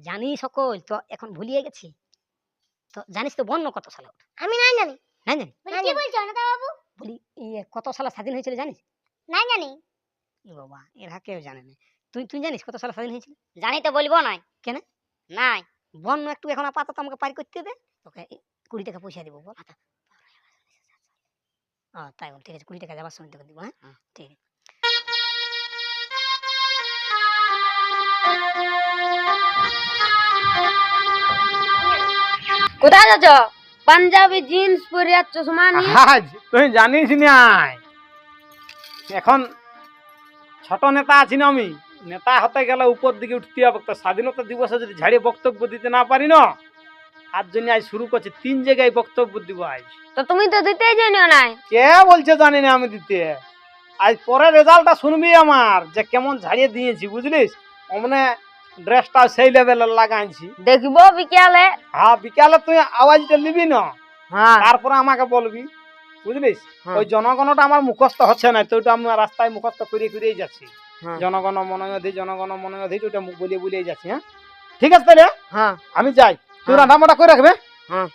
জানি সকল তো এখন ভুলিয়ে গেছি। তো জানিস তো বন্য কত সালে আমি নাই জানি। নাই জানি? কি বলছো নেতা বাবু? বলি ইয়ে কত সালে স্বাধীন হয়েছিল জানিস? নাই জানি। এ বাবা এরা কেউ জানে না। তুই তুই জানিস কত সালে স্বাধীন হয়েছিল? জানি তো বলব নাই। কেন? নাই। বন্য একটু এখন আপাতত আমাকে পারি করতে দে। তোকে কুড়ি টাকা পয়সা দিব বল। আচ্ছা। ও তাই বল ঠিক আছে কুড়ি টাকা যাবার সময় তোকে দিব হ্যাঁ। ঠিক আছে। কোথায় যাচ্ছ? পাঞ্জাবি জিন্স পরে আর চশমা নিয়ে আজ তুই জানিস নাই এখন ছোট নেতা আছি না আমি। নেতা হতে গেলে উপর দিকে উঠতে হবে। তো স্বাধীনতা দিবসে যদি ঝাড়িয়ে বক্তব্য দিতে না পারি না তার জন্য আজ শুরু করছি। তিন জায়গায় বক্তব্য দিব আজ। তো তুমি তো দিতেই জানিও নাই। কে বলছে জানি না আমি দিতে। আজ পরে রেজাল্টটা শুনবি আমার যে কেমন ঝাড়িয়ে দিয়েছি বুঝলিস? মানে ড্রেসটা সেই লেভেলের লাগাইছি দেখব বিকালে। হ্যাঁ বিকালে তুই আওয়াজটা নিবি না? হ্যাঁ। তারপরে আমাকে বলবি। বুঝলিস? হ্যাঁ। ওই জনগণটা আমার মুখস্থ হচ্ছে না তো ওটা আমি রাস্তায় মুখস্থ করে করেই যাচ্ছি। হ্যাঁ। জনগণ মনোয়ধি জনগণ মনোয়ধি ওটা মুখ বলিয়ে বলিয়ে যাচ্ছি হ্যাঁ? ঠিক আছে তাহলে? হ্যাঁ। আমি যাই। তুই হ্যাঁ। রান্নাবাটা করে রাখবে? হ্যাঁ।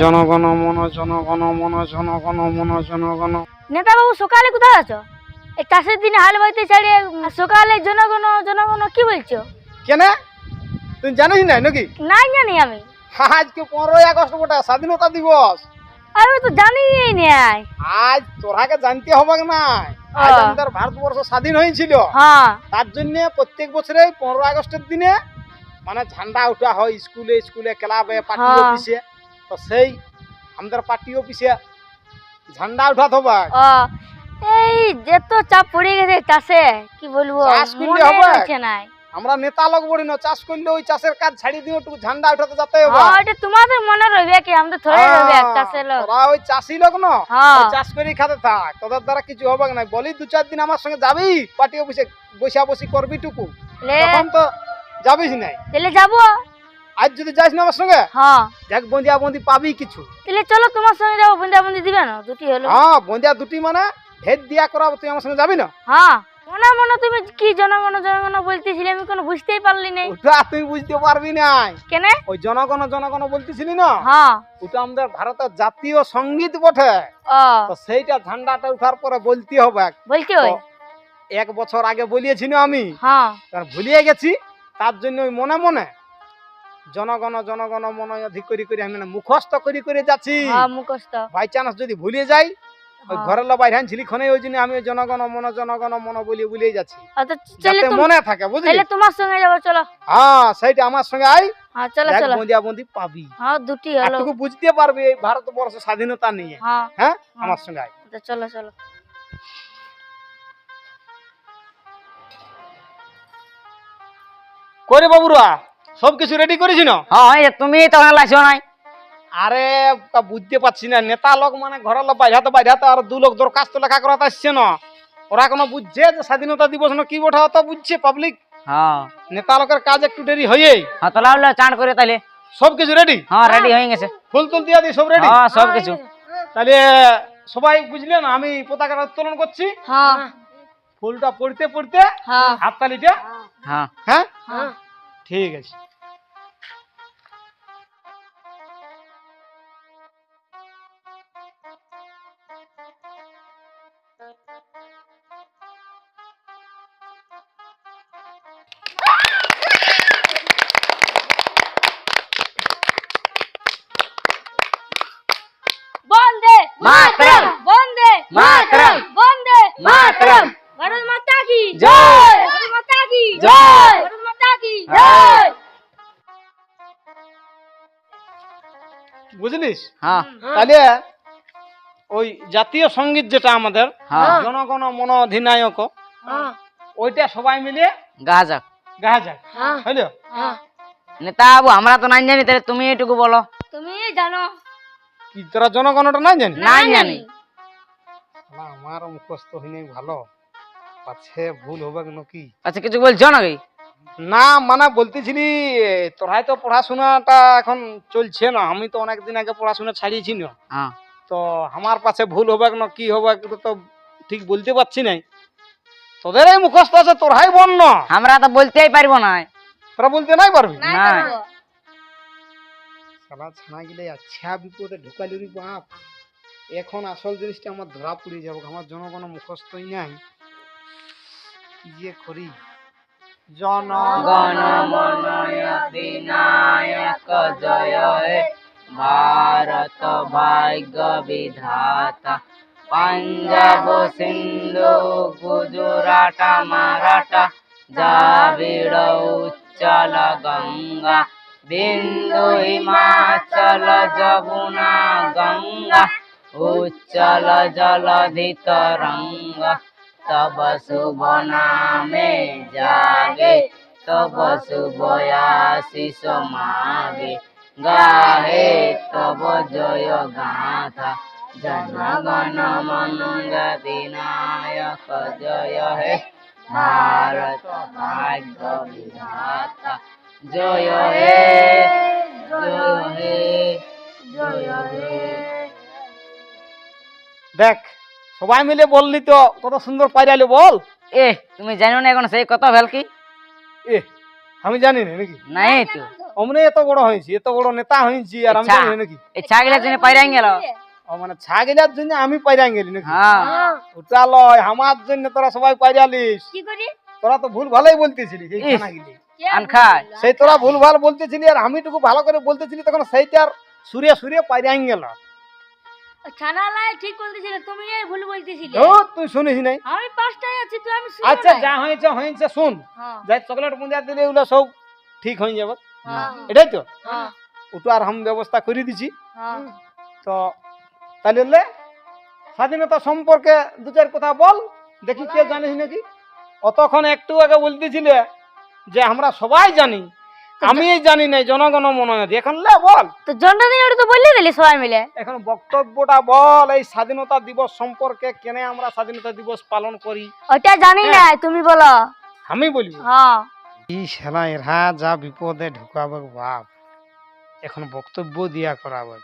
জনগণ মন জনগণ মন জনগণ মন জনগণ। নেতা বাবু সকালে কোথায় আছো? চাষের দিনে হাল বাইতে ছাড়িয়ে সকালে জনগণ জনগণ কি বলছো? কেন? তুই জানিস না নাকি? নাই জানি আমি। আজকে পনেরোই আগস্ট স্বাধীনতা দিবস। তো নাই। আজ তোরাকে জানতে হবে না আজ আমাদের ভারতবর্ষ স্বাধীন হয়েছিল হ্যাঁ। তার জন্য প্রত্যেক বছরে পনেরো আগস্টের দিনে মানে ঝান্ডা উঠা হয় স্কুলে স্কুলে ক্লাবে পার্টি হ্যাঁ। অফিসে। তো সেই আমাদের পার্টি অফিসে ঝান্ডা উঠাতে হবে। এই যে তো চাপ পড়ে গেছে চাষে কি বলব? চাষ করলে হবে? নাই। আমরা নেতা লোক বলি না চাষ করলে ওই চাষের কাজ ছাড়িয়ে দিয়ে একটু ঝান্ডা উঠাতে যেতে হবে। হ্যাঁ এটা তোমাদের মনে রইবে কি? রইবে হ্যাঁ, চাষের লোক। তোরা ওই চাষি লোক না হ্যাঁ। চাষ খাতে থাক। তোদের দ্বারা কিছু হবে না। বলি দু চার দিন আমার সঙ্গে যাবি? পার্টি অফিসে বসা বসি করবি টুকু। তখন তো যাবিস নাই। তাহলে যাব। আজ যদি যাস না আমার সঙ্গে হ্যাঁ। যাক বন্দিয়া বন্দি পাবি কিছু। তাহলে চলো তোমার সঙ্গে যাব বন্ধু দিবে না? দুটি হলো। হ্যাঁ বন্দিয়া দুটি মানে ভেদ দিয়া করাবো তুই আমার সঙ্গে যাবি না? হ্যাঁ। মনে মনে তুমি কি জনগণ জনগণ বলতেছিলে আমি কোনো বুঝতেই পারলি নাই। ওটা তুই বুঝতে পারবি নাই। কেন? ওই জনগণ জনগণ বলতেছিলি না? হ্যাঁ। ওটা আমাদের ভারতের জাতীয় সংগীত বটে। তো সেইটা ঝান্ডাটা উঠার পরে বলতে হবে বলছি ওই তো এক বছর আগে বলিয়েছি না আমি? হ্যাঁ। ভুলিয়ে গেছি তার জন্য ওই মনে মনে জনগণ জনগণ মনে অধিক করি করে আমি না মুখস্থ করি করে যাচ্ছি। হ্যাঁ মুখস্থ। বাই চান্স যদি ভুলিয়ে যাই ওই হ্যাঁ। ঘরের লো বাইরে ছিলি খনে ওই জন্য আমি জনগণ মন জনগণ মন বলিয়ে বলিয়ে যাচ্ছি। আচ্ছা যাতে মনে থাকে বুঝলি? তাহলে তোমার সঙ্গে যাব চলো। হ্যাঁ সেইটা আমার সঙ্গে আই হ্যাঁ চলো চলো। বন্দিয়া বন্দি পাবি। হ্যাঁ দুটি হলো। তুই বুঝতে পারবি এই ভারতবর্ষ স্বাধীনতা নিয়ে। হ্যাঁ। হ্যাঁ আমার সঙ্গে আচ্ছা, চলো চলো। করে বাবুরা সব কিছু রেডি করেছি না? হ্যাঁ তুমি লাইছো নাই। আরে তা বুঝতে পারছি না। নেতা লোক মানে ঘরের লোক বাইরাতে বাইরাতে আর দু লোক দরখাস্ত লেখা করাতে আসছে না। ওরা কোনো বুঝছে যে স্বাধীনতা দিবস না কি ওঠা তো বুঝছে পাবলিক হ্যাঁ। নেতা লোকের কাজ একটু দেরি হয়েই হ্যাঁ তো লাউলে চাঁদ করে তাহলে সব কিছু রেডি হ্যাঁ রেডি হয়ে গেছে। ফুল তুল দিয়া দিই সব রেডি হ্যাঁ সব কিছু। তাহলে সবাই বুঝলেন আমি পতাকাটা উত্তোলন করছি। হ্যাঁ। ফুলটা পড়তে পড়তে হ্যাঁ। হাততালিটা হ্যাঁ। হ্যাঁ? হ্যাঁ। ঠিক আছে। হ্যাঁ। তাহলে ওই জাতীয় সংগীত যেটা আমাদের হ্যাঁ। জনগণ মন অধিনায়ক হ্যাঁ। ওইটা সবাই মিলে গা যাক। গাওয়া যাক। হ্যাঁ। হইল? হ্যাঁ। নেতা বাবু আমরা তো নাই জানি তাহলে তুমি এটুকু বলো। তুমি জানো। কি তোরা জনগণটা নাই জানি? নাই জানি। না, আমার মুখস্থ হইনি ভালো। পাছে ভুল হবে নাকি? আচ্ছা কিছু বলছো নাকি? না মানে বলতেছিলি তোরাই তো পড়াশোনাটা এখন চলছে না আমি তো অনেকদিন আগে পড়াশোনা ছাড়িয়েছি না। হ্যাঁ। তো আমার পাশে ভুল হবে না কি হবে তো ঠিক বলতে পারছি নাই। তোদের এই মুখস্থ আছে তোরাই বন্য আমরা তো বলতেই পারব না। তোরা বলতে নাই পারবি। সালা ছানা গিলে আচ্ছা বিপদে ঢুকালি রে বাপ। এখন আসল জিনিসটা আমার ধরা পড়ে যাব আমার জনগণ মুখস্থই নাই। কি যে করি? জন গণ বিনায়ক জয় ভারত ভাগ্য বিধাতা পাঞ্জাব সিন্ধু গুজরাট মারাঠা দ্রাবিড় উচ্চল গঙ্গা বিন্দু হিমাচল যমুনা গঙ্গা উচ্চল জলধি তরঙ্গ তব শুভ নামে জাগে তব শুভ আশিস মাগে গাহে তব জয় গাথা জনগণ মঙ্গ বিনায়ক জয় হে ভারত ভাগ্য বিধাতা জয় হে জয় হে জয় হে দেখ সবাই মিলে বললি তো কত সুন্দর পাইরালি বল। এ তুমি জানো না এখন সেই কত ভেলকি? এ আমি জানি না নাকি? নাই তো। অমনে এত বড় হয়েছি এত বড় নেতা হয়েছি আর আমি আচ্ছা। জানি নাকি? এই ছাগলের জন্য পাইরাই গেল ও মানে ছাগিলার জন্য আমি পাইরা গেলি নাকি? হ্যাঁ। ওটা লয় আমার জন্য তোরা সবাই পাইরালিস কি করি? তোরা তো ভুল ভালোই বলতেছিলি সেই ইস। ছানাগুলি কে আন খায়। সেই তোরা ভুল ভালো বলতেছিলি আর আমি টুকু ভালো করে বলতেছিলি তখন সেইটার সুরে সুরে পাইরাই গেল ঠিক বলতেছিলে তুমি এই ভুল বলতেছিলে। ও তুই শুনিস নাই? আমি পাঁচটায় আছি তুই আমি শুনি আচ্ছা যা হয়েছে হয়েছে শুন। হ্যাঁ। যাই চকলেট পুঁজা দিলে সব ঠিক হয়ে যাবে। হ্যাঁ। এটাই তো? হ্যাঁ। ওটা আর ব্যবস্থা করে দিছি। তো তাহলে স্বাধীনতা সম্পর্কে দু চার কথা বল দেখি কে জানিস নাকি? অতক্ষণ একটু আগে বলতেছিলে যে আমরা সবাই জানি আমি জানি নাই জনগণ মনে হয় এখন লে বল। তো জন্মদিন ওটা তো বললে দিলি সবাই মিলে। এখন বক্তব্যটা বল এই স্বাধীনতা দিবস সম্পর্কে কেন আমরা স্বাধীনতা দিবস পালন করি? ওটা জানি না তুমি বলো। আমি বলব। হ্যাঁ। এই শালা এরা যা বিপদে ঢুকাবে বাপ। এখন বক্তব্য দিয়া করাবে।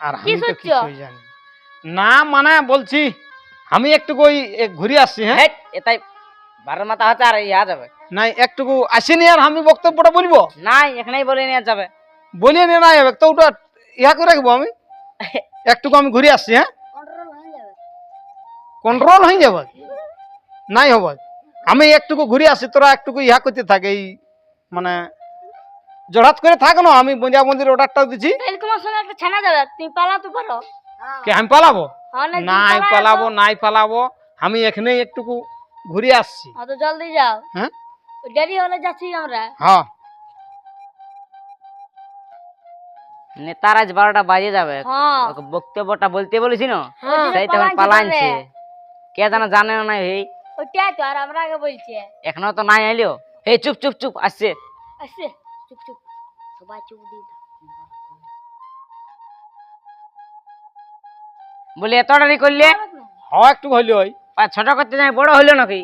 আর কি আমি তো কিছুই জানি না। না মানে বলছি আমি একটু কই ঘুরে আসছি হ্যাঁ? এটাই বারো মাথা হচ্ছে আর ইয়া যাবে। নাই একটুকু আসিনি আর আমি বক্তব্যটা বলব? নাই এখানেই বলে নিয়ে যাবে। বলিয়ে নিয়ে নাই হবে তো ওটা ইয়া করে রাখব আমি? একটুকু আমি ঘুরে আসছি হ্যাঁ? কন্ট্রোল হয়ে যাবে। নাই হবে। আমি একটুকু ঘুরে আসি তোরা একটুকু ইহা করতে থাকে এই মানে জড়াত করে থাক না আমি বঞ্জা মন্দির অর্ডারটাও তোমার সঙ্গে একটা ছানা যাবে তুমি পালাতে পারো। কে আমি পালাবো? হ্যাঁ না নাই পালাবো নাই পালাবো আমি এখানে একটুকু ঘুরে আসছি। অত জলদি যাও। হ্যাঁ? হলে যাচ্ছি আমরা হ্যাঁ নেতার আজ বারোটা বাজে যাবে হ্যাঁ ওকে বক্তব্যটা বলতে বলেছি না। সেই তখন পালাইছে কে জানা জানে না এই তো আর আমরা আগে বলছি এখনও তো নাই আইলো এই চুপ চুপ চুপ আসছে আসছে চুপ চুপ সবাই চুপ দিয়ে বলে এত দেরি করলে হ্যাঁ একটু হইল ওই ছোট করতে যাই বড় হইল নাকি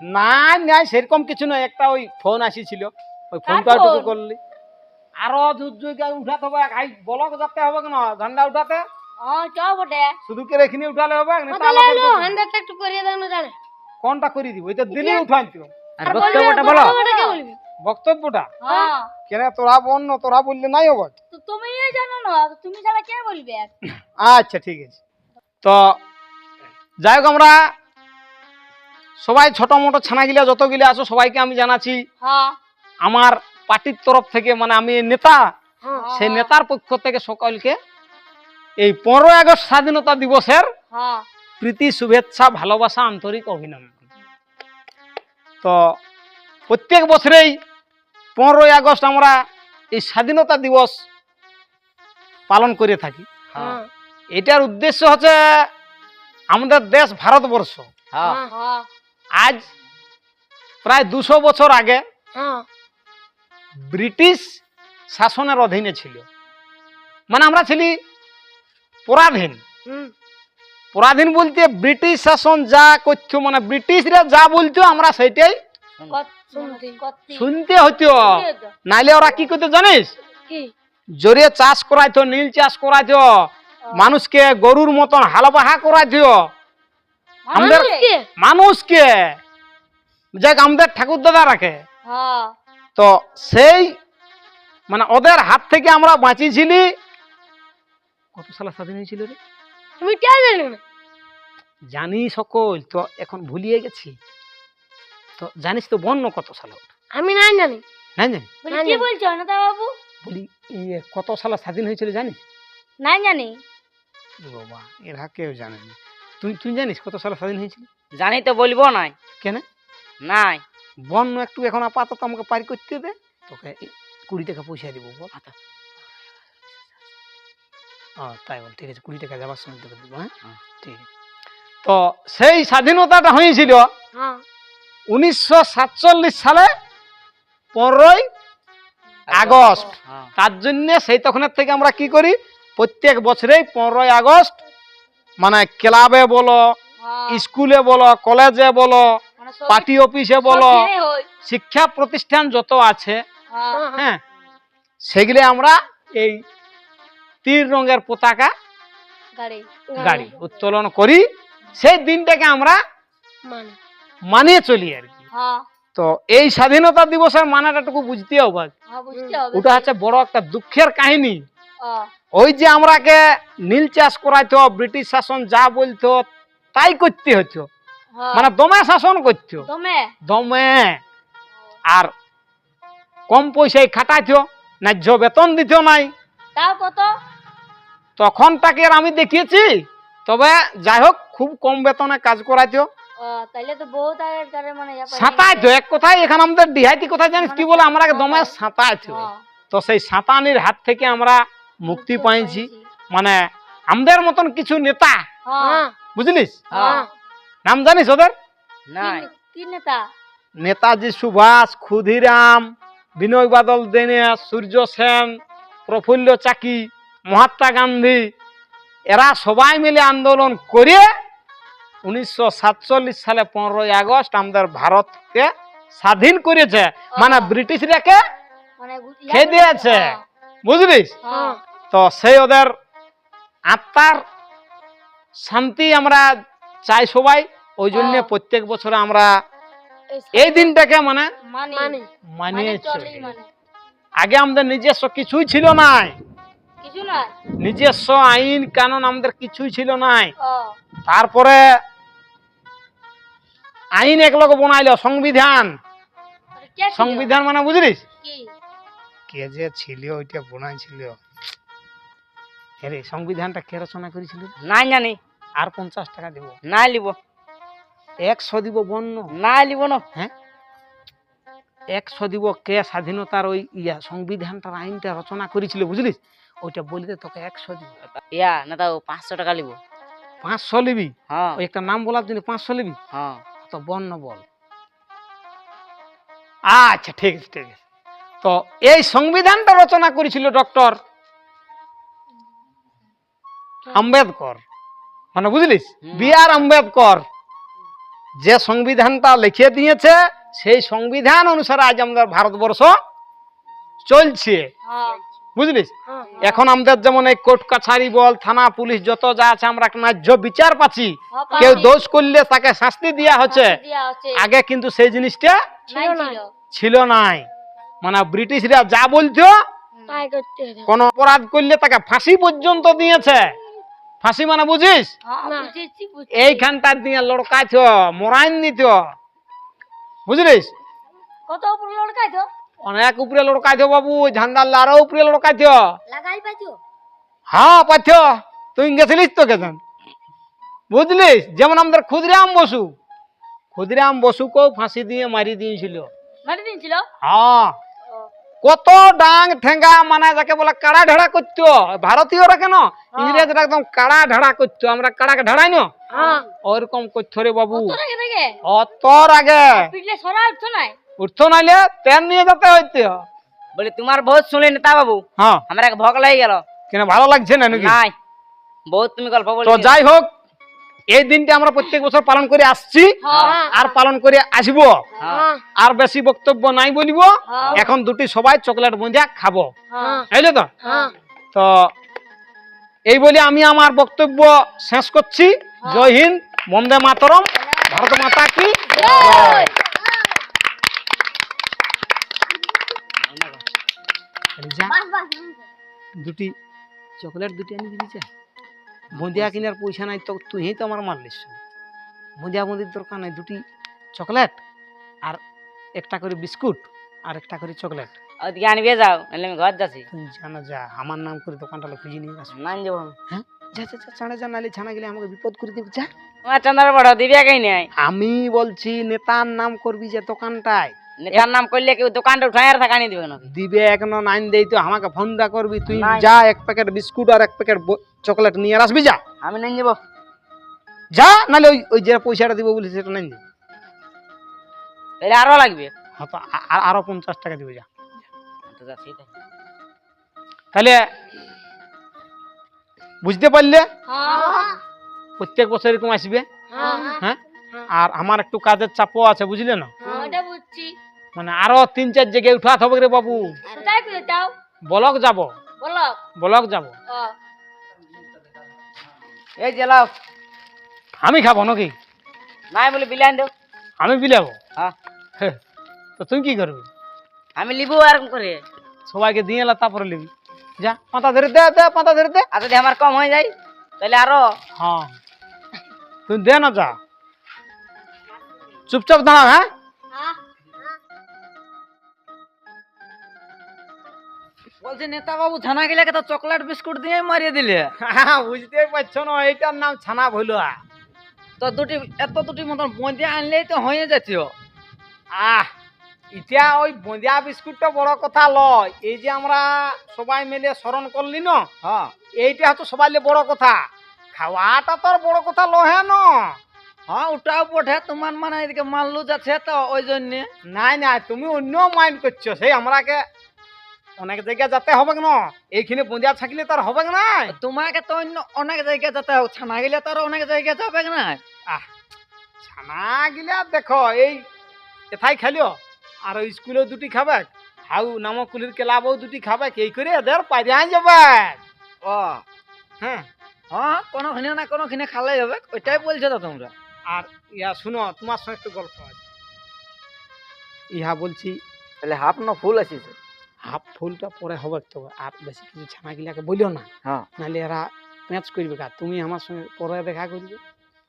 না নাই সেরকম কিছু নয়। একটা ওই ফোন আসিছিল ওই ফোন? করলি। আরও দুর্যোগ উঠাতে হবে। আই বলক যাতে হবে কেন? ঝান্ডা উঠাতে? শুধু কে রেখিনি উঠালে হবে? নেতা তাহলে এলো কিছু- একটু করিয়ে দাও না জানে কোনটা করে দিব? এটা দিলে উঠান তো আর বক্তব্যটা বলো। বক্তব্যটা হ্যাঁ কেন তোরা বল না তোরা বললে নাই হবে তো তুমি জানো না তুমি ছাড়া কে বলবে আচ্ছা ঠিক আছে। তো যাই হোক আমরা সবাই ছোট মোটো ছানাগিলা যতগুলো আছো সবাইকে আমি জানাচ্ছি। হ্যাঁ। আমার পার্টির তরফ থেকে মানে আমি নেতা হ্যাঁ। সেই নেতার পক্ষ থেকে সকলকে এই পনেরোই আগস্ট স্বাধীনতা দিবসের হ্যাঁ। প্রীতি শুভেচ্ছা ভালোবাসা আন্তরিক অভিনন্দন। তো প্রত্যেক বছরেই পনেরোই আগস্ট আমরা এই স্বাধীনতা দিবস পালন করে থাকি। এটার উদ্দেশ্য হচ্ছে আমাদের দেশ ভারতবর্ষ। আজ প্রায় দুশো বছর আগে ব্রিটিশ শাসনের অধীনে ছিল। মানে আমরা ছিলি পরাধীন। পরাধীন বলতে ব্রিটিশ শাসন যা করতো মানে ব্রিটিশরা যা বলতো আমরা সেটাই শুনতে হতো নাইলে ওরা কি করতো জানিস? জোরে চাষ করাইতো নীল চাষ করাইতো। মানুষকে গরুর মতন হালবাহা করাইতো। আমাদের মানুষকে? যাক আমাদের ঠাকুর দাদা রাখে। হ্যাঁ। তো সেই মানে ওদের হাত থেকে আমরা বাঁচিয়েছিলি। কত সালে স্বাধীন হয়েছিল রে? তুমি কে জানো না? জানি সকল তো এখন ভুলিয়ে গেছি। তো জানিস তো বন্য কত সালে আমি নাই জানি। নাই জানি? কি বলছো নেতা বাবু? বলি ইয়ে কত সালে স্বাধীন হয়েছিল জানিস? নাই জানি। বাবা এরা কেউ জানে না। তুই তুই জানিস কত সালে স্বাধীন হয়েছিল? জানি তো বলব নাই। কেন? নাই। বন্য একটু এখন আপাতত আমাকে পারি করতে দে তোকে কুড়ি টাকা পয়সা দিব বল। ও তাই বল ঠিক আছে কুড়ি টাকা যাবার সময় তোকে দিব হ্যাঁ? ঠিক আছে। তো সেই স্বাধীনতাটা হয়েছিল হ্যাঁ। উনিশশো সাতচল্লিশ সালে পনেরোই আগস্ট। হ্যাঁ। তার জন্য সেই তখনের থেকে আমরা কি করি? প্রত্যেক বছরেই পনেরোই আগস্ট মানে ক্লাবে বলো স্কুলে বলো কলেজে বলো পার্টি অফিসে বলো শিক্ষা প্রতিষ্ঠান যত আছে হ্যাঁ। সেগুলি আমরা এই তীর রঙের পতাকা গাড়ি। উত্তোলন করি সেই দিনটাকে আমরা মানে। মানিয়ে চলি আর কি। হ্যাঁ। তো এই স্বাধীনতা দিবসের মানাটাটুকু বুঝতে হবে। হ্যাঁ ওটা হচ্ছে বড় একটা দুঃখের কাহিনী। হ্যাঁ, ওই যে আমরাকে নীল চাষ করাইতো ব্রিটিশ শাসন যা বলতো তাই করতে হতো হ্যাঁ। মানে দমে শাসন করতো। দমে? আর কম পয়সায় খাটাইতো ন্যায্য বেতন দিত নাই। তাও কত? তখন তাকে আমি দেখিয়েছি। তবে যাই হোক খুব কম বেতনে কাজ করাইতো। তাইলে তো বহুত আগের কারে মানে সাঁতাইতো। এক কথায় এখানে আমাদের ডিহাইতি কোথায় জানিস কি বলে? আমরা দমে সাঁতাইতো। তো সেই সাঁতানির হাত থেকে আমরা মুক্তি পাইছি। মানে আমাদের মতন কিছু নেতা হ্যাঁ। বুঝলিস? হ্যাঁ। নাম জানিস ওদের? নাই। কি- কি নেতা? নেতাজি সুভাষ ক্ষুদিরাম বিনয় বাদল দীনেশ সূর্য সেন প্রফুল্ল চাকি মহাত্মা গান্ধী এরা সবাই মিলে আন্দোলন করে উনিশশো সাতচল্লিশ সালে পনেরোই আগস্ট আমাদের ভারতকে স্বাধীন করেছে। মানে ব্রিটিশরাকে মানে খেয়ে দিয়েছে। হ্যাঁ, বুঝলিস? হ্যাঁ, তো সেই ওদের আত্মার শান্তি আমরা চাই সবাই ওই জন্য হ্যাঁ। প্রত্যেক বছর আমরা এই দিনটাকে মানে মানি। মানি। মানিয়ে চলি। মানে। আগে আমাদের নিজস্ব কিছুই ছিল নাই। না নিজস্ব আইন কানুন আমাদের কিছুই ছিল নাই। তারপরে আইন একলগে বানাইলো সংবিধান? সংবিধান মানে বুঝলিস? কে যে ছিল ওইটা বানাইছিল। আরে সংবিধানটা কে রচনা করেছিল না জানি। আর পঞ্চাশ টাকা দিব। না লিব। একশো দিব বন্য। না লিব না। হ্যাঁ? একশো দিব কে স্বাধীনতার ওই ইয়া সংবিধানটার আইনটা রচনা করেছিল বুঝলিস? ওইটা বলিতে তোকে একশো দিব। ইয়া নেতা ও পাঁচশো টাকা লিব। পাঁচশো লিবি? হ্যাঁ। ওই একটা নাম বলার জন্য পাঁচশো লিবি? হ্যাঁ। তো বন্য বল। আচ্ছা ঠিক আছে ঠিক আছে। তো এই সংবিধানটা রচনা করেছিল ডক্টর আম্বেদকর। মানে বুঝলিস? B R Ambedkar. যে সংবিধানটা লিখে দিয়েছে সেই সংবিধান অনুসারে আজ আমাদের ভারতবর্ষ চলছে। হ্যাঁ। বুঝলিস? এখন আমাদের যেমন এই কোর্ট কাছারি বল থানা পুলিশ যত যা আছে আমরা ন্যায্য বিচার পাচ্ছি। হ্যাঁ, কেউ দোষ করলে তাকে শাস্তি দেওয়া হচ্ছে। শাস্তি দেয়া হচ্ছে। আগে কিন্তু সেই জিনিসটা ছিল নাই। মানে ব্রিটিশরা যা বলতো কোন অপরাধ করলে তাকে ফাঁসি পর্যন্ত দিয়েছে। ফাঁসি মানে বুঝিস? হ্যাঁ বুঝেছি বুঝেছি। এইখানটা দিয়ে লড়কাইছ মরাইন দিত বুঝলিস? কত উপরে লড়কাই তো অনেক উপরে লড়কাইছ বাবু ঝান্ডার আরও উপরে লড়কাইছ। হ্যাঁ পাচ্ছ তুই গেছিলিস তো কেন বুঝলিস? যেমন আমাদের ক্ষুদিরাম বসু। ক্ষুদিরাম বসুকেও ফাঁসি দিয়ে মারি দিয়েছিল। মারি দিন ছিল হ্যাঁ। কত ডাং ঠেঙ্গা মানে যাকে বলে কাড়া ঢাড়া করতো। ভারতীয়রা কেন? ইংরেজরা একদম কাড়া ঢাড়া করতো। আমরা কাড়াকে ঢাড়াই না? হ্যাঁ। ওরকম করতো রে বাবু। অতর আগে উঠছো নাইলে তেল নিয়ে যেতে হইতো। বলি তোমার বহুত শুনলি নেতা বাবু? হ্যাঁ। আমার এক ভক লেগে গেল। কেন ভালো লাগছে না নাকি? নাই। বহুত তুমি গল্প বলি তো যাই হোক এই দিনটা আমরা প্রত্যেক বছর পালন করে আসছি হ্যাঁ। আর পালন করে আসব। হ্যাঁ। আর বেশি বক্তব্য নাই বলিব। হ্যাঁ। এখন দুটি সবাই চকলেট মজা খাব। বুঝলে তো? তো এই বলে আমি আমার বক্তব্য শেষ করছি। জয় হিন্দ বন্দে মাতরম ভারত মাতা কি দুটি চকলেট দুটি আনি দিবি বুঁদিয়া কিনার পয়সা নাই তো তুই তো আমার মারলিস বুঁদিয়া বুঁদির দরকার নাই দুটি চকলেট আর একটা করে বিস্কুট আর একটা করে চকলেট। ওদিকে আনবে যাও নাহলে আমি ঘর যাচ্ছি। তুই জানা যা আমার নাম করে দোকানটা খুঁজে নিয়ে আসবি। না যাব আমি। যা যা যা ছাড়া যা নালে ছানা গেলে আমাকে বিপদ করে দিবি যা। তোমার চন্দ্র বড় দিবে কই নাই। আমি বলছি নেতার নাম করবি যে দোকানটায়। নেতার নাম করলে কেউ দোকানটা উঠাই থাকা নিয়ে দিবে না। দিবে এখনও নাইন দেই তো আমাকে ফোনটা করবি তুই যা এক প্যাকেট বিস্কুট আর এক প্যাকেট চকলেট নিয়ে আর আসবি যা। আমি নাই যাব। যা নালে ওই ওই যে পয়সাটা দিব বলি সেটা নাই দিবি। তাহলে আরও লাগবে। হ্যাঁ তো আরও পঞ্চাশ টাকা দিবে যা। তাহলে বুঝতে পারলে? হ্যাঁ। প্রত্যেক বছর এরকম আসবে? হ্যাঁ। হ্যাঁ? আর আমার একটু কাজের চাপও আছে বুঝলে না? ওটা বুঝছি। মানে আরও তিন চার জায়গায় উঠাতে হবে রে বাবু। কোথায় করে যাও ব্লক যাব। বলো ব্লক যাব। এই জেলাও আমি খাব নাকি? নাই বলে বিলাইন দেও আমি বিলাবো? হ্যাঁ তো তুই কি করবি? আমি লিবো আর করে। সবাইকে দিয়ে এলা তারপরে নিবি যা পাতা ধরে দে দে পাতা ধরে দে। আর যদি আমার কম হয়ে যায়। তাহলে আরও। হ্যাঁ। তুই দে না যা। চুপচাপ দাঁড়া হ্যাঁ? বলছে নেতা বাবু ছানা গেলে তো চকলেট বিস্কুট দিয়ে মারিয়ে দিলে? হ্যাঁ, বুঝতেই পারছ না এইটার নাম ছানা ভইলুয়া তো দুটি এত দুটি মতন বঁদে আনলেই তো হয়ে যাচ্ছে আহ ইটা ওই বঁদিয়া বিস্কুটটা বড় কথা লয় এই যে আমরা সবাই মিলে স্মরণ করলি না? হ্যাঁ। এইটা হচ্ছে সবাই বড় কথা। খাওয়াটা তোর বড় কথা ল লহে না? হ্যাঁ ওটাও পঠে তোমার মানে এদিকে মাল্লু যাচ্ছে তো ওই জন্যে। নাই নাই তুমি অন্য মাইন্ড করছ সেই আমরাকে অনেক জায়গায় যেতে হবে না এইখানে বঁদিয়া থাকলে তার হবে না তোমাকে তো অন্য অনেক জায়গায় যেতে হবে। ছানা গেলে তো আরও অনেক জায়গায় যাবে না আহ ছানা গিলা দেখো এই এথাই খালিও আর স্কুলেও দুটি খাবে হাউ নামকুলির ক্লাবও দুটি খাবে এই করে এদের পাইরা যাবে ও। হ্যাঁ। হ্যাঁ কোনোখানে না কোনোখানে খালাই হবে ওইটাই বলছো তো তোমরা। আর ইয়া শুনো তোমার সঙ্গে একটু গল্প আছে। ইহা বলছি তাহলে হাফ না ফুল আছিস হাফ ফুলটা পরে হবে তো আর বেশি কিছু ছানা গিলাকে বলিও না। হ্যাঁ। নাহলে এরা ম্যাচ করবে কা তুমি আমার সঙ্গে পরে দেখা করবে।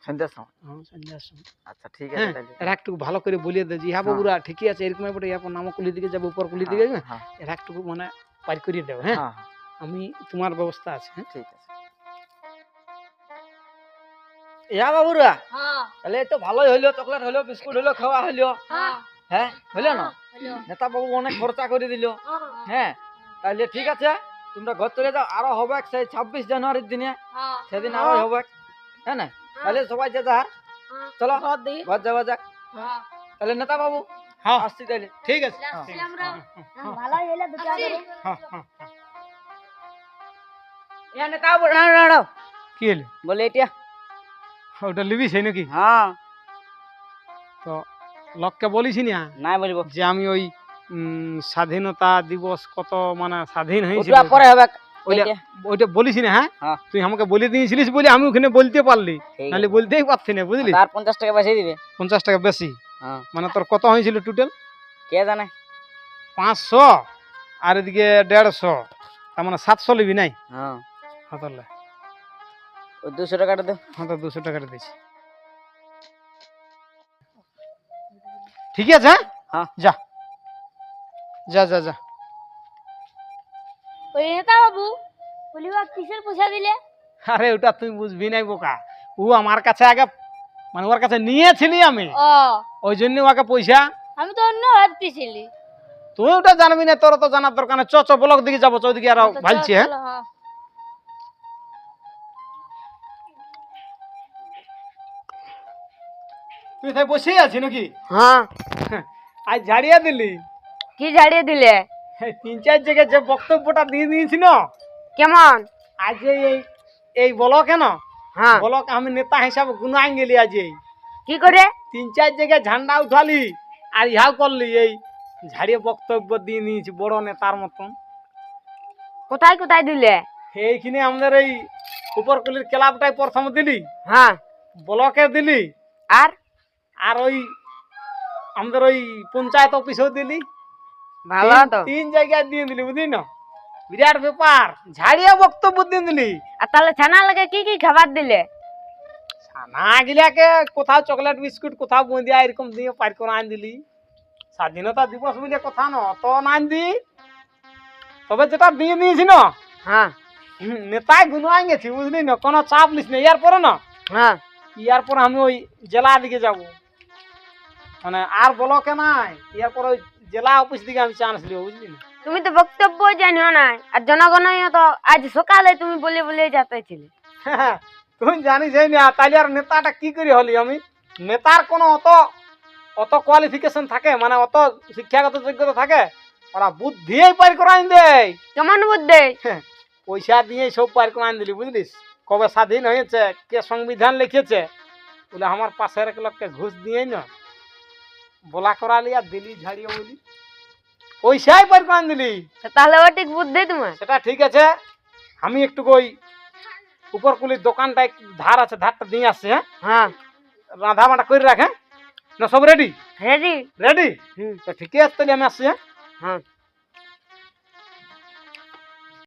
সন্ধ্যার সময়। হ্যাঁ সন্ধ্যার সময়। আচ্ছা ঠিক হ্যাঁ এরা একটু ভালো করে বলিয়ে দেয় যে ইহা বাবুরা ঠিকই আছে এরকম এবার এরপর নাম দিকে যাবে উপর কুলি দিকে যাবে। এরা একটু মানে পার করিয়ে দেবে হ্যাঁ। আমি তোমার ব্যবস্থা আছে হ্যাঁ। ঠিক আছে। ইয়া বাবুরা হ্যাঁ। তাহলে তো ভালোই হইল চকলেট হইল বিস্কুট হইল খাওয়া হইল। হ্যাঁ। হইল না? নেতা বাবু অনেক খরচা করে দিল। হ্যাঁ হ্যাঁ তাহলে ঠিক আছে তোমরা ঘর চলে যাও আরও হবে সেই ছাব্বিশ জানুয়ারির দিনে। হ্যাঁ সেদিন আরও হবে হ্যাঁ না? তাহলে সবাই যে যার চলো ঘর যাওয়া যাক। হ্যাঁ তাহলে নেতা বাবু হ্যাঁ। আসছি তাহলে ঠিক আছে। আসছি ঠিক আছে। আমরা। হ্যাঁ, হ্যাঁ, ভালোই হইল দুটো করে হ্যাঁ, হ্যাঁ, হ্যাঁ। ইয়া নেতা বাবু দাঁড়াও, দাঁড়াও। কি হলো বলে এটা ওটা লিবি সেই নাকি? হ্যাঁ। তো লোককে বলিস না নাই বলব। যে আমি ওই স্বাধীনতা দিবস কত মানে স্বাধীন হয়েছিল ওটা পরে হবে। ওইটা। বলিস না হ্যাঁ? হ্যাঁ। তুই আমাকে বলে দিয়েছিলিস বলে আমি ওখানে বলতে পারলি। নাহলে বলতেই পারছি না বুঝলি? তার পঞ্চাশ টাকা বেশি দিবে। পঞ্চাশ টাকা বেশি। হ্যাঁ। মানে তোর কত হয়েছিল টোটাল কে জানে? পাঁচশো আর এদিকে দেড়শো। তার মানে সাতশো লিবি নাই? হ্যাঁ। হ্যাঁ তাহলে। দুশো টাকাটা দে। হ্যাঁ তো দুশো টাকাটা দিয়েছি। ঠিক আছে হ্যাঁ? হ্যাঁ। যা। যা যা যা। ওই নেতা বাবু বলিবা কিসের পয়সা দিলে? আরে ওটা তুই বুঝবি নাই বোকা। ও আমার কাছে আগে মানে ওর কাছে নিয়েছিলি আমি। ও। ওই জন্য ওকে পয়সা। আমি তো অন্য ভাবতেছিলি। তুই ওটা জানবি না তোর তো জানার দরকার নেই। চ চ ব্লক দিকে যাব চৌদিকে আর ভালছি হ্যাঁ। তুই তাই বসেই আছি নাকি? হ্যাঁ। আজ ঝাড়িয়ে দিলি। কি ঝাড়িয়ে দিলে? তিন চার জায়গায় যে বক্তব্যটা দিয়ে দিয়েছি না? কেমন? আজ এই এই- বলো কেন? হ্যাঁ। বলক আমি নেতা হিসাবে গুনাই গেলি আজ এই। কি করে? তিন চার জায়গায় ঝান্ডা উঠালি আর ইহাও করলি এই। ঝাড়িয়ে বক্তব্য দিয়ে নিয়েছি বড় নেতার মতন। কোথায় কোথায় দিলে? এইখানে আমাদের এই উপরকুলির ক্লাবটাই প্রথম দিলি। হ্যাঁ। ব্লকে দিলি। আর? আর ওই আমাদের ওই পঞ্চায়েত অফিসেও দিলি। ভালো তিন- তো তিন জায়গায় দিয়ে দিলি বুঝলি না? বিরাট ব্যাপার। ঝাড়িয়ে বক্তব্য দিয়ে দিলি। আর তাহলে ছানা লাগে কি কি খাবার দিলে? ছানা গিলাকে কোথাও চকলেট বিস্কুট কোথাও বুঁদিয়া এরকম দিয়ে পার করে আন দিলি। স্বাধীনতা দিবস বলে কথা ন তো আন দি। তবে যেটা দিয়ে দিয়েছি না হ্যাঁ। নেতায় গুনওয়াই গেছি বুঝলি না? কোনো চাপ লিস না ইয়ার পরে না? হ্যাঁ। ইয়ার পরে আমি ওই জেলা দিকে যাব। মানে আর ব্লকে নাই ইয়ার পরে ওই জেলা অফিস দিকে আমি চান্স লিব বুঝলি? তুমি তো বক্তব্য জানিও না আর জনগণও তো আজ সকালে তুমি বলে বলে যেতেছিলে তুই জানিস এই না তাহলে আর নেতাটা কি করি হলি আমি? নেতার কোনো অত অত কোয়ালিফিকেশন থাকে মানে অত শিক্ষাগত যোগ্যতা থাকে ওরা বুদ্ধিই পার করে আইন দেয়। কেমন বুদ্ধি? পয়সা দিয়ে সব পার করে আইন দিলি বুঝলিস? কবে স্বাধীন হয়েছে কে সংবিধান লিখেছে বলে আমার পাশের এক লোককে ঘুষ দিয়ে না। বলা করালি আর দিলি ঝাড়ি বলি পয়সাই পার করে আইন দিলি তাহলে ও ঠিক বুদ্ধি তোমার সেটা ঠিক আছে আমি একটু ওই উপরকুলির দোকানটা একটু ধার আছে ধারটা দিয়ে আসছে হ্যাঁ হ্যাঁ রাধা মাটা করে রাখে না সব রেডি রেডি রেডি হুম তো ঠিকই আছে তাহলে আমি আসছি হ্যাঁ হ্যাঁ